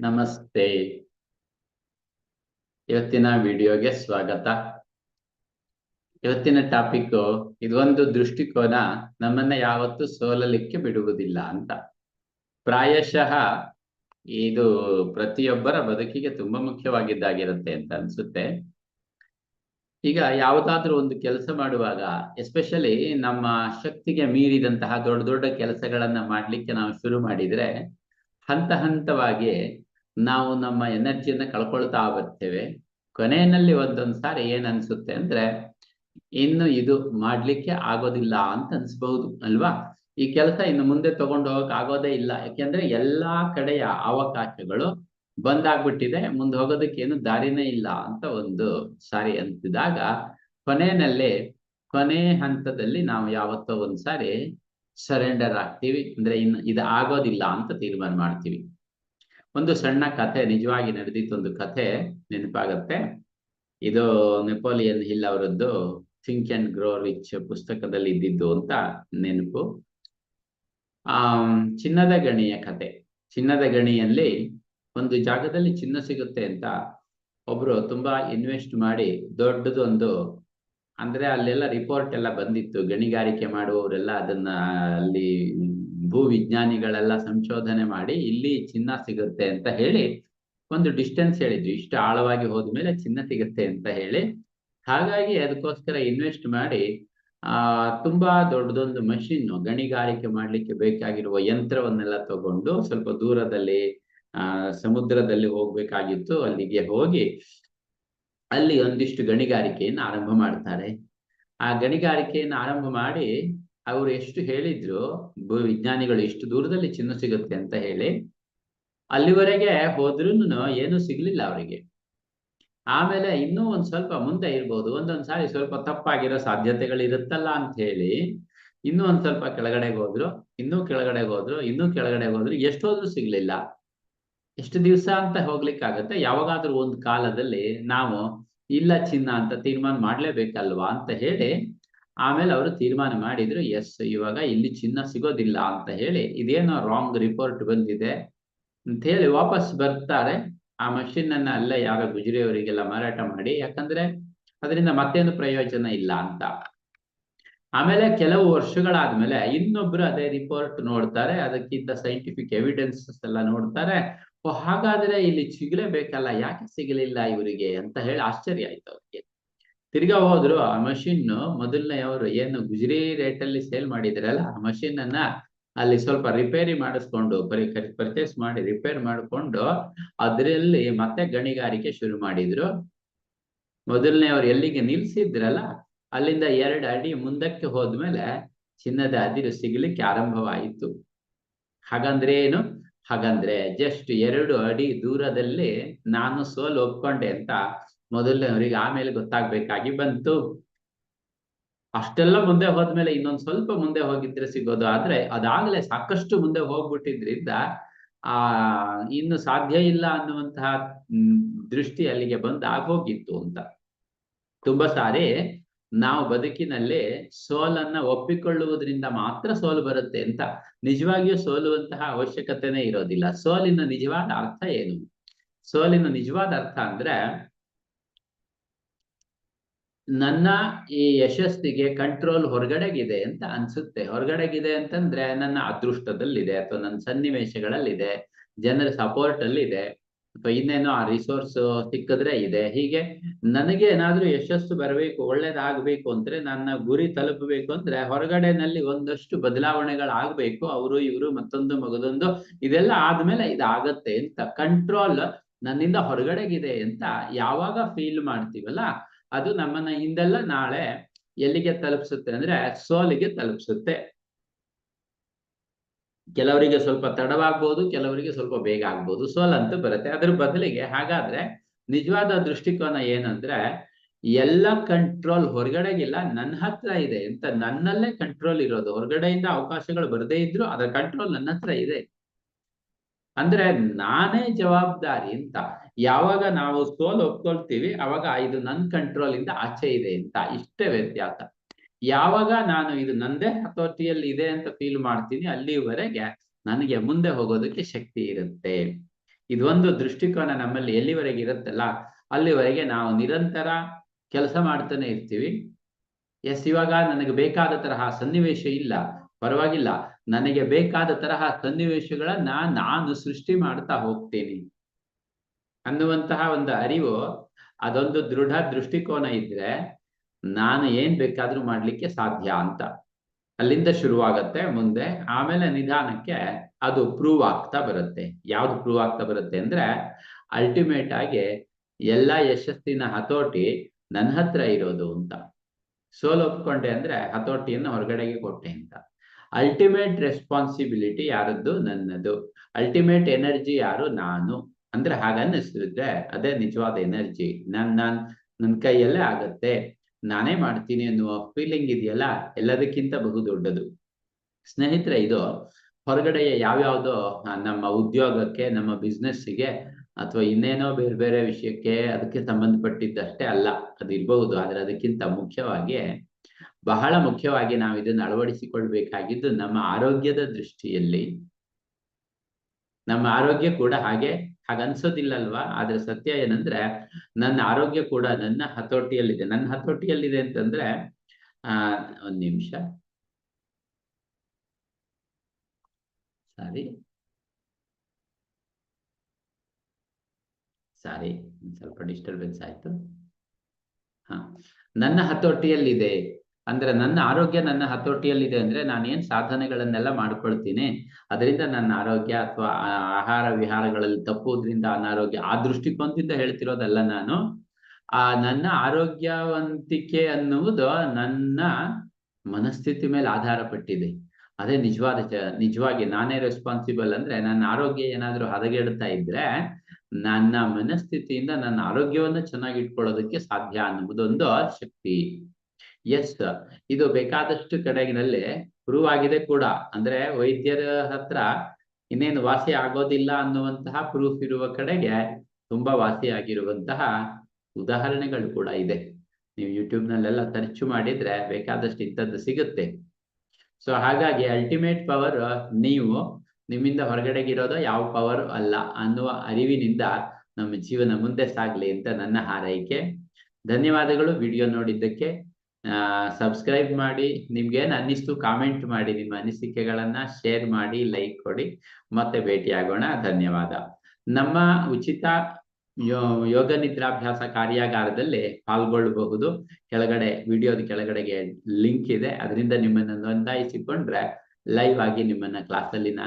ನಮಸ್ತೆ. ಇವತ್ತಿನ ವಿಡಿಯೋಗೆ ಸ್ವಾಗತ. ಇವತ್ತಿನ ಟಾಪಿಕ್, ಇದೊಂದು ದೃಷ್ಟಿಕೋನ, ನಮ್ಮನ್ನ ಯಾವತ್ತು ಸೋಲಲಿಕ್ಕೆ ಬಿಡುವುದಿಲ್ಲ ಅಂತ. ಪ್ರಾಯಶಃ ಇದು ಪ್ರತಿಯೊಬ್ಬರ ಬದುಕಿಗೆ ತುಂಬಾ ಮುಖ್ಯವಾಗಿದ್ದಾಗಿರುತ್ತೆ ಅಂತ ಅನ್ಸುತ್ತೆ. ಈಗ ಯಾವುದಾದ್ರೂ ಒಂದು ಕೆಲಸ ಮಾಡುವಾಗ ಎಸ್ಪೆಷಲಿ ನಮ್ಮ ಶಕ್ತಿಗೆ ಮೀರಿದಂತಹ ದೊಡ್ಡ ದೊಡ್ಡ ಕೆಲಸಗಳನ್ನ ಮಾಡ್ಲಿಕ್ಕೆ ನಾವು ಶುರು ಮಾಡಿದ್ರೆ, ಹಂತ ಹಂತವಾಗಿ ನಾವು ನಮ್ಮ ಎನರ್ಜಿಯನ್ನು ಕಳ್ಕೊಳ್ತಾ ಬರ್ತೇವೆ. ಕೊನೆಯಲ್ಲಿ ಒಂದೊಂದ್ ಸಾರಿ ಏನ್ ಅನ್ಸುತ್ತೆ ಅಂದ್ರೆ, ಇನ್ನು ಇದು ಮಾಡ್ಲಿಕ್ಕೆ ಆಗೋದಿಲ್ಲ ಅಂತ ಅನ್ಸ್ಬಹುದು ಅಲ್ವಾ? ಈ ಕೆಲಸ ಇನ್ನು ಮುಂದೆ ತಗೊಂಡು ಹೋಗಕ್ ಆಗೋದೇ ಇಲ್ಲ. ಯಾಕೆಂದ್ರೆ ಎಲ್ಲಾ ಕಡೆಯ ಅವಕಾಶಗಳು ಬಂದಾಗ್ಬಿಟ್ಟಿದೆ. ಮುಂದೆ ಹೋಗೋದಕ್ಕೆ ಏನು ದಾರಿನೇ ಇಲ್ಲ ಅಂತ ಒಂದು ಸಾರಿ ಅಂತಿದಾಗ ಕೊನೆಯಲ್ಲಿ, ಕೊನೆ ಹಂತದಲ್ಲಿ ನಾವು ಯಾವತ್ತೋ ಒಂದ್ಸಾರಿ ಸರೆಂಡರ್ ಆಗ್ತೀವಿ. ಅಂದ್ರೆ ಇನ್ನು ಇದು ಆಗೋದಿಲ್ಲ ಅಂತ ತೀರ್ಮಾನ ಮಾಡ್ತೀವಿ. ಒಂದು ಸಣ್ಣ ಕಥೆ, ನಿಜವಾಗಿ ನಡೆದಿತ್ತು ಒಂದು ಕಥೆ ನೆನಪಾಗತ್ತೆ. ಇದು ನೆಪೋಲಿಯನ್ ಹಿಲ್ ಅವರದ್ದು ಥಿಂಕ್ ಅಂಡ್ ಗ್ರೋ ರಿಚ್ ಪುಸ್ತಕದಲ್ಲಿ ಇದ್ದಿದ್ದು ಅಂತ ನೆನಪು. ಆ ಚಿನ್ನದ ಗಣಿಯ ಕತೆ ಚಿನ್ನದ ಗಣಿಯಲ್ಲಿ ಒಂದು ಜಾಗದಲ್ಲಿ ಚಿನ್ನ ಸಿಗುತ್ತೆ ಅಂತ ಒಬ್ರು ತುಂಬಾ ಇನ್ವೆಸ್ಟ್ ಮಾಡಿ ದೊಡ್ಡದೊಂದು ಅಂದ್ರೆ ಅಲ್ಲೆಲ್ಲ ರಿಪೋರ್ಟ್ ಎಲ್ಲ ಬಂದಿತ್ತು. ಗಣಿಗಾರಿಕೆ ಮಾಡುವವರೆಲ್ಲ ಅದನ್ನ ಅಲ್ಲಿ ಭೂ ವಿಜ್ಞಾನಿಗಳೆಲ್ಲ ಸಂಶೋಧನೆ ಮಾಡಿ ಇಲ್ಲಿ ಚಿನ್ನ ಸಿಗುತ್ತೆ ಅಂತ ಹೇಳಿ ಒಂದು ಡಿಸ್ಟೆನ್ಸ್ ಹೇಳಿದ್ವಿ. ಇಷ್ಟು ಆಳವಾಗಿ ಹೋದ್ಮೇಲೆ ಚಿನ್ನ ಸಿಗುತ್ತೆ ಅಂತ ಹೇಳಿ. ಹಾಗಾಗಿ ಅದಕ್ಕೋಸ್ಕರ ಇನ್ವೆಸ್ಟ್ ಮಾಡಿ, ಆ, ತುಂಬಾ ದೊಡ್ಡದೊಂದು ಮಷಿನ್ ಗಣಿಗಾರಿಕೆ ಮಾಡ್ಲಿಕ್ಕೆ ಬೇಕಾಗಿರುವ ಯಂತ್ರವನ್ನೆಲ್ಲ ತಗೊಂಡು ಸ್ವಲ್ಪ ದೂರದಲ್ಲಿ, ಆ, ಸಮುದ್ರದಲ್ಲಿ ಹೋಗ್ಬೇಕಾಗಿತ್ತು. ಅಲ್ಲಿಗೆ ಹೋಗಿ ಅಲ್ಲಿ ಒಂದಿಷ್ಟು ಗಣಿಗಾರಿಕೆಯನ್ನು ಆರಂಭ ಮಾಡ್ತಾರೆ. ಆ ಗಣಿಗಾರಿಕೆಯನ್ನು ಆರಂಭ ಮಾಡಿ ಅವರು ಎಷ್ಟು ಹೇಳಿದ್ರು ವಿಜ್ಞಾನಿಗಳು ಎಷ್ಟು ದೂರದಲ್ಲಿ ಚಿನ್ನ ಸಿಗುತ್ತೆ ಅಂತ ಹೇಳಿ, ಅಲ್ಲಿವರೆಗೆ ಹೋದ್ರೂ ಏನು ಸಿಗ್ಲಿಲ್ಲ ಅವರಿಗೆ. ಆಮೇಲೆ ಇನ್ನೂ ಒಂದ್ ಸ್ವಲ್ಪ ಮುಂದೆ ಇರ್ಬೋದು, ಒಂದೊಂದ್ ಸಾರಿ ಸ್ವಲ್ಪ ತಪ್ಪಾಗಿರೋ ಸಾಧ್ಯತೆಗಳು ಇರುತ್ತಲ್ಲ ಅಂತ ಹೇಳಿ, ಇನ್ನೂ ಒಂದ್ ಸ್ವಲ್ಪ ಕೆಳಗಡೆಗೆ ಹೋದ್ರು, ಇನ್ನೂ ಕೆಳಗಡೆಗೆ ಹೋದ್ರು, ಇನ್ನೂ ಕೆಳಗಡೆಗೆ ಹೋದ್ರು, ಎಷ್ಟೋದ್ರೂ ಸಿಗ್ಲಿಲ್ಲ. ಎಷ್ಟು ದಿವಸ ಅಂತ ಹೋಗ್ಲಿಕ್ಕಾಗತ್ತೆ? ಯಾವಾಗಾದ್ರೂ ಒಂದು ಕಾಲದಲ್ಲಿ ನಾವು, ಇಲ್ಲ ಚಿನ್ನ ಅಂತ ತೀರ್ಮಾನ ಮಾಡ್ಲೇಬೇಕಲ್ವಾ ಅಂತ ಹೇಳಿ ಆಮೇಲೆ ಅವರು ತೀರ್ಮಾನ ಮಾಡಿದ್ರು ಎಸ್ ಇವಾಗ ಇಲ್ಲಿ ಚಿನ್ನ ಸಿಗೋದಿಲ್ಲ ಅಂತ ಹೇಳಿ, ಇದೇನೋ ರಾಂಗ್ ರಿಪೋರ್ಟ್ ಬಂದಿದೆ ಅಂತ ಹೇಳಿ ವಾಪಸ್ ಬರ್ತಾರೆ. ಆ ಮಷಿನ್ ಅನ್ನ ಅಲ್ಲೇ ಯಾರೋ ಗುಜರಿಯವರಿಗೆಲ್ಲ ಮಾರಾಟ ಮಾಡಿ, ಯಾಕಂದ್ರೆ ಅದರಿಂದ ಮತ್ತೇನು ಪ್ರಯೋಜನ ಇಲ್ಲ ಅಂತ. ಆಮೇಲೆ ಕೆಲವು ವರ್ಷಗಳಾದ್ಮೇಲೆ ಇನ್ನೊಬ್ರು ಅದೇ ರಿಪೋರ್ಟ್ ನೋಡ್ತಾರೆ, ಅದಕ್ಕಿಂತ ಸೈಂಟಿಫಿಕ್ ಎವಿಡೆನ್ಸಸ್ ಎಲ್ಲ ನೋಡ್ತಾರೆ. ಓ ಹಾಗಾದ್ರೆ ಇಲ್ಲಿ ಸಿಗಲೇಬೇಕಲ್ಲ ಯಾಕೆ ಸಿಗಲಿಲ್ಲ ಇವರಿಗೆ ಅಂತ ಹೇಳಿ ಆಶ್ಚರ್ಯ ಆಯ್ತು ಅವ್ರಿಗೆ. ತಿರ್ಗಾ ಹೋದ್ರು ಆ ಮಷಿನ್ ಮೊದಲನೆಯವರು ಏನು ಗುಜರಿ ರೇಟ್ ಅಲ್ಲಿ ಸೇಲ್ ಮಾಡಿದ್ರಲ್ಲ, ಆ ಮಷಿನ್ ಅನ್ನ ಅಲ್ಲಿ ಸ್ವಲ್ಪ ರಿಪೇರಿ ಮಾಡಿಸ್ಕೊಂಡು ಪರ್ಚೇಸ್ ಮಾಡಿ ರಿಪೇರ್ ಮಾಡಿಕೊಂಡು ಅದರಲ್ಲಿ ಮತ್ತೆ ಗಣಿಗಾರಿಕೆ ಶುರು ಮಾಡಿದ್ರು. ಮೊದಲನೆಯವರು ಎಲ್ಲಿಗೆ ನಿಲ್ಸಿದ್ರಲ್ಲ, ಅಲ್ಲಿಂದ ಎರಡು ಅಡಿ ಮುಂದಕ್ಕೆ ಹೋದ್ಮೇಲೆ ಚಿನ್ನದ ಅದಿರು ಸಿಗ್ಲಿಕ್ಕೆ ಆರಂಭವಾಯಿತು. ಹಾಗಂದ್ರೆ ಏನು? ಹಾಗಂದ್ರೆ ಜಸ್ಟ್ ಎರಡು ಅಡಿ ದೂರದಲ್ಲಿ ನಾನು ಸೋಲ್ ಒಪ್ಕೊಂಡೆ ಅಂತ ಮೊದಲನೇವರಿಗೆ ಆಮೇಲೆ ಗೊತ್ತಾಗ್ಬೇಕಾಗಿ ಬಂತು. ಅಷ್ಟೆಲ್ಲ ಮುಂದೆ ಹೋದ್ಮೇಲೆ ಇನ್ನೊಂದ್ ಸ್ವಲ್ಪ ಮುಂದೆ ಹೋಗಿದ್ರೆ ಸಿಗೋದು. ಆದ್ರೆ ಅದಾಗ್ಲೇ ಸಾಕಷ್ಟು ಮುಂದೆ ಹೋಗ್ಬಿಟ್ಟಿದ್ರಿಂದ, ಆ, ಇನ್ನು ಸಾಧ್ಯ ಇಲ್ಲ ಅನ್ನುವಂತಹ ದೃಷ್ಟಿ ಅಲ್ಲಿಗೆ ಬಂದು ಆಗೋಗಿತ್ತು ಅಂತ. ತುಂಬಾ ಸಾರಿ ನಾವು ಬದುಕಿನಲ್ಲಿ ಸೋಲನ್ನ ಒಪ್ಪಿಕೊಳ್ಳುವುದರಿಂದ ಮಾತ್ರ ಸೋಲು ಬರುತ್ತೆ ಅಂತ. ನಿಜವಾಗಿಯೂ ಸೋಲುವಂತಹ ಅವಶ್ಯಕತೆನೇ ಇರೋದಿಲ್ಲ. ಸೋಲಿನ ನಿಜವಾದ ಅರ್ಥ ಏನು? ಸೋಲಿನ ನಿಜವಾದ ಅರ್ಥ ಅಂದ್ರೆ ನನ್ನ ಈ ಯಶಸ್ಸಿಗೆ ಕಂಟ್ರೋಲ್ ಹೊರಗಡೆಗಿದೆ ಅಂತ ಅನ್ಸುತ್ತೆ. ಹೊರಗಡೆಗಿದೆ ಅಂತಂದ್ರೆ ನನ್ನ ಅದೃಷ್ಟದಲ್ಲಿದೆ ಅಥವಾ ನನ್ನ ಸನ್ನಿವೇಶಗಳಲ್ಲಿದೆ, ಜನರ ಸಪೋರ್ಟ್ ಅಲ್ಲಿ ಇದೆ ಅಥವಾ ಇನ್ನೇನೋ ಆ ರಿಸೋರ್ಸ್ ಸಿಕ್ಕಿದ್ರೆ ಇದೆ. ಹೀಗೆ ನನಗೆ ಏನಾದ್ರೂ ಯಶಸ್ಸು ಬರಬೇಕು, ಒಳ್ಳೇದಾಗಬೇಕು ಅಂದ್ರೆ ನನ್ನ ಗುರಿ ತಲುಪಬೇಕು ಅಂದ್ರೆ ಹೊರಗಡೆನಲ್ಲಿ ಒಂದಷ್ಟು ಬದಲಾವಣೆಗಳಾಗಬೇಕು. ಅವರು, ಇವರು, ಮತ್ತೊಂದು ಮಗದೊಂದು ಇದೆಲ್ಲ ಆದ್ಮೇಲೆ ಇದಾಗತ್ತೆ ಅಂತ ಕಂಟ್ರೋಲ್ ನನ್ನಿಂದ ಹೊರಗಡೆಗಿದೆ ಅಂತ ಯಾವಾಗ ಫೀಲ್ ಮಾಡ್ತೀವಲ್ಲ ಅದು ನಮ್ಮನ್ನ ಹಿಂದೆಲ್ಲ ನಾಳೆ ಎಲ್ಲಿಗೆ ತಲುಪಿಸುತ್ತೆ ಅಂದ್ರೆ ಸೋಲಿಗೆ ತಲುಪಿಸುತ್ತೆ. ಕೆಲವರಿಗೆ ಸ್ವಲ್ಪ ತಡವಾಗ್ಬೋದು, ಕೆಲವರಿಗೆ ಸ್ವಲ್ಪ ಬೇಗ ಆಗ್ಬೋದು. ಅಂತ ಬರುತ್ತೆ. ಅದ್ರ ಬದಲಿಗೆ ಹಾಗಾದ್ರೆ ನಿಜವಾದ ದೃಷ್ಟಿಕೋನ ಏನಂದ್ರೆ, ಎಲ್ಲ ಕಂಟ್ರೋಲ್ ಹೊರಗಡೆಗಿಲ್ಲ ನನ್ನ ಹತ್ರ ಇದೆ ಅಂತ ನನ್ನಲ್ಲೇ ಕಂಟ್ರೋಲ್ ಇರೋದು. ಹೊರಗಡೆಯಿಂದ ಅವಕಾಶಗಳು ಬರದೇ ಇದ್ರು ಅದರ ಕಂಟ್ರೋಲ್ ನನ್ನ ಹತ್ರ ಇದೆ. ಅಂದ್ರೆ ನಾನೇ ಜವಾಬ್ದಾರಿ ಅಂತ ಯಾವಾಗ ನಾವು ಸೋಲ್ ಒಪ್ಕೊಳ್ತೀವಿ, ಅವಾಗ ಇದು ನನ್ನ ಕಂಟ್ರೋಲ್ ಇಂದ ಆಚೆ ಇದೆ ಅಂತ. ಇಷ್ಟೇ ವ್ಯತ್ಯಾಸ. ಯಾವಾಗ ನಾನು ಇದು ನಂದೇ ಹತೋಟಿಯಲ್ಲಿ ಇದೆ ಅಂತ ಫೀಲ್ ಮಾಡ್ತೀನಿ, ಅಲ್ಲಿವರೆಗೆ ನನಗೆ ಮುಂದೆ ಹೋಗೋದಕ್ಕೆ ಶಕ್ತಿ ಇರುತ್ತೆ. ಇದೊಂದು ದೃಷ್ಟಿಕೋನ ನಮ್ಮಲ್ಲಿ ಎಲ್ಲಿವರೆಗೆ ಇರುತ್ತಲ್ಲ, ಅಲ್ಲಿವರೆಗೆ ನಾವು ನಿರಂತರ ಕೆಲಸ ಮಾಡ್ತಾನೆ ಇರ್ತೀವಿ. ಎಸ್ ಇವಾಗ ನನಗೆ ಬೇಕಾದ ತರಹ ಸನ್ನಿವೇಶ ಇಲ್ಲ, ಪರವಾಗಿಲ್ಲ. ನನಗೆ ಬೇಕಾದ ತರಹ ಸನ್ನಿವೇಶಗಳನ್ನ ನಾನು ಸೃಷ್ಟಿ ಮಾಡ್ತಾ ಹೋಗ್ತೀನಿ. ಅನ್ನುವಂತಹ ಒಂದು ಅರಿವು, ಅದೊಂದು ದೃಢ ದೃಷ್ಟಿಕೋನ ಇದ್ರೆ ನಾನು ಏನ್ ಬೇಕಾದ್ರೂ ಮಾಡ್ಲಿಕ್ಕೆ ಸಾಧ್ಯ ಅಂತ. ಅಲ್ಲಿಂದ ಶುರುವಾಗತ್ತೆ, ಮುಂದೆ ಆಮೇಲೆ ನಿಧಾನಕ್ಕೆ ಅದು ಪ್ರೂವ್ ಆಗ್ತಾ ಬರುತ್ತೆ. ಯಾವ್ದು ಪ್ರೂವ್ ಆಗ್ತಾ ಬರುತ್ತೆ ಅಂದ್ರೆ ಅಲ್ಟಿಮೇಟ್ ಆಗಿ ಎಲ್ಲ ಯಶಸ್ಸಿನ ಹತೋಟಿ ನನ್ನ ಹತ್ರ ಇರೋದು ಅಂತ. ಸೋಲ್ ಒಪ್ಕೊಂಡೆ ಅಂದ್ರೆ ಹತೋಟಿಯನ್ನು ಹೊರಗಡೆಗೆ ಕೊಟ್ಟೆ ಅಂತ. ಅಲ್ಟಿಮೇಟ್ ರೆಸ್ಪಾನ್ಸಿಬಿಲಿಟಿ ಯಾರದ್ದು? ನನ್ನದು. ಅಲ್ಟಿಮೇಟ್ ಎನರ್ಜಿ ಯಾರು? ನಾನು. ಅಂದ್ರೆ ಹಾಗನ್ನಿಸಿದ್ರೆ ಅದೇ ನಿಜವಾದ ಎನರ್ಜಿ ನನ್, ನಾನ್, ನನ್ ಕೈಯಲ್ಲೇ ಆಗತ್ತೆ. ನಾನೇ ಮಾಡ್ತೀನಿ ಅನ್ನುವ ಫೀಲಿಂಗ್ ಇದೆಯಲ್ಲ? ಎಲ್ಲದಕ್ಕಿಂತ ಬಹು ದೊಡ್ಡದು. ಸ್ನೇಹಿತರೆ, ಇದು ಹೊರಗಡೆಯ ಯಾವ್ಯಾವ್ದೋ ನಮ್ಮ ಉದ್ಯೋಗಕ್ಕೆ, ನಮ್ಮ ಬಿಸ್ನೆಸ್ಸಿಗೆ ಅಥವಾ ಇನ್ನೇನೋ ಬೇರೆ ಬೇರೆ ವಿಷಯಕ್ಕೆ ಅದಕ್ಕೆ ಸಂಬಂಧಪಟ್ಟಿದ್ದಷ್ಟೇ ಅಲ್ಲ. ಅದು ಇರಬಹುದು. ಆದ್ರೆ ಅದಕ್ಕಿಂತ ಮುಖ್ಯವಾಗಿ, ಬಹಳ ಮುಖ್ಯವಾಗಿ ನಾವು ಇದನ್ನು ಅಳವಡಿಸಿಕೊಳ್ಬೇಕಾಗಿದ್ದು ನಮ್ಮ ಆರೋಗ್ಯದ ದೃಷ್ಟಿಯಲ್ಲಿ. ನಮ್ಮ ಆರೋಗ್ಯ ಕೂಡ ಹಾಗೆ ಹಾಗನ್ಸೋದಿಲ್ಲಲ್ವಾ? ಆದ್ರೆ ಸತ್ಯ ಏನಂದ್ರೆ ನನ್ನ ಆರೋಗ್ಯ ಕೂಡ ನನ್ನ ಹತೋಟಿಯಲ್ಲಿದೆ. ನನ್ನ ಹತೋಟಿಯಲ್ಲಿದೆ ಅಂತಂದ್ರೆ, ಆ, ಒಂದ್ ನಿಮಿಷ. ಸಾರಿ. ಸಾರಿ ಸ್ವಲ್ಪ ಡಿಸ್ಟರ್ಬೆನ್ಸ್ ಆಯ್ತು. ಹಾ. ನನ್ನ ಹತೋಟಿಯಲ್ಲಿದೆ. ಅಂದ್ರೆ ನನ್ನ ಆರೋಗ್ಯ ನನ್ನ ಹತೋಟಿಯಲ್ಲಿದೆ ಅಂದ್ರೆ ನಾನೇನ್ ಸಾಧನೆಗಳನ್ನೆಲ್ಲ ಮಾಡ್ಕೊಳ್ತೀನಿ. ಅದರಿಂದ ನನ್ನ ಆರೋಗ್ಯ ಅಥವಾ ಆಹಾರ ವಿಹಾರಗಳಲ್ಲಿ ತಪ್ಪುವುದರಿಂದ ಅನಾರೋಗ್ಯ ಆ ದೃಷ್ಟಿಕೋನದಿಂದ ಹೇಳ್ತಿರೋದಲ್ಲ ನಾನು. ಆ ನನ್ನ ಆರೋಗ್ಯವಂತಿಕೆ ಅನ್ನುವುದು ನನ್ನ ಮನಸ್ಥಿತಿ ಮೇಲೆ ಆಧಾರ ಪಟ್ಟಿದೆ ಅದೇ ನಿಜವಾದ ನಿಜವಾಗಿ ನಾನೇ ರೆಸ್ಪಾನ್ಸಿಬಲ್ ಅಂದ್ರೆ ನನ್ನ ಆರೋಗ್ಯ ಏನಾದ್ರೂ ಹದಗೆಡ್ತಾ ಇದ್ರೆ ನನ್ನ ಮನಸ್ಥಿತಿಯಿಂದ ನನ್ನ ಆರೋಗ್ಯವನ್ನು ಚೆನ್ನಾಗಿ ಇಟ್ಕೊಳ್ಳೋದಕ್ಕೆ ಸಾಧ್ಯ ಅನ್ನುವುದೊಂದು ಶಕ್ತಿ. ಎಸ್ ಇದು ಬೇಕಾದಷ್ಟು ಕಡೆಗಿನಲ್ಲಿ ಪ್ರೂವ್ ಆಗಿದೆ ಕೂಡ. ಅಂದ್ರೆ ವೈದ್ಯರ ಹತ್ರ ಇನ್ನೇನು ವಾಸಿ ಆಗೋದಿಲ್ಲ ಅನ್ನುವಂತಹ ಪ್ರೂಫ್ ಇರುವ ಕಡೆಗೆ ತುಂಬಾ ವಾಸಿ ಆಗಿರುವಂತಹ ಉದಾಹರಣೆಗಳು ಕೂಡ ಇದೆ. ನೀವು ಯೂಟ್ಯೂಬ್ ನಲ್ಲೆಲ್ಲ ಸರ್ಚ್ ಮಾಡಿದ್ರೆ ಬೇಕಾದಷ್ಟು ಇಂಥದ್ದು ಸಿಗುತ್ತೆ. ಸೊ ಹಾಗಾಗಿ ಅಲ್ಟಿಮೇಟ್ ಪವರ್ ನೀವು ನಿಮ್ಮಿಂದ ಹೊರಗಡೆಗಿರೋದು ಯಾವ ಪವರ್ ಅಲ್ಲ ಅನ್ನುವ ಅರಿವಿನಿಂದ ನಮ್ಮ ಜೀವನ ಮುಂದೆ ಸಾಗ್ಲಿ ಅಂತ ನನ್ನ ಹಾರೈಕೆ. ಧನ್ಯವಾದಗಳು. ವಿಡಿಯೋ ನೋಡಿದ್ದಕ್ಕೆ ಸಬ್ಸ್ಕ್ರೈಬ್ ಮಾಡಿ ನಿಮ್ಗೇನು ಅನ್ನಿಸ್ತು ಕಾಮೆಂಟ್ ಮಾಡಿ, ನಿಮ್ಮ ಅನಿಸಿಕೆಗಳನ್ನ ಶೇರ್ ಮಾಡಿ ಲೈಕ್ ಕೊಡಿ. ಮತ್ತೆ ಭೇಟಿಯಾಗೋಣ. ಧನ್ಯವಾದ. ನಮ್ಮ ಉಚಿತ ಯೋಗ ನಿದ್ರಾಭ್ಯಾಸ ಕಾರ್ಯಾಗಾರದಲ್ಲಿ ಪಾಲ್ಗೊಳ್ಳಬಹುದು. ಕೆಳಗಡೆ ವಿಡಿಯೋದ ಕೆಳಗಡೆಗೆ ಲಿಂಕ್ ಇದೆ. ಅದರಿಂದ ನಿಮ್ಮನ್ನು ನೋಂದಾಯಿಸಿಕೊಂಡ್ರೆ ಲೈವ್ ಆಗಿ ನಿಮ್ಮನ್ನ ಕ್ಲಾಸಲ್ಲಿ ನಾನು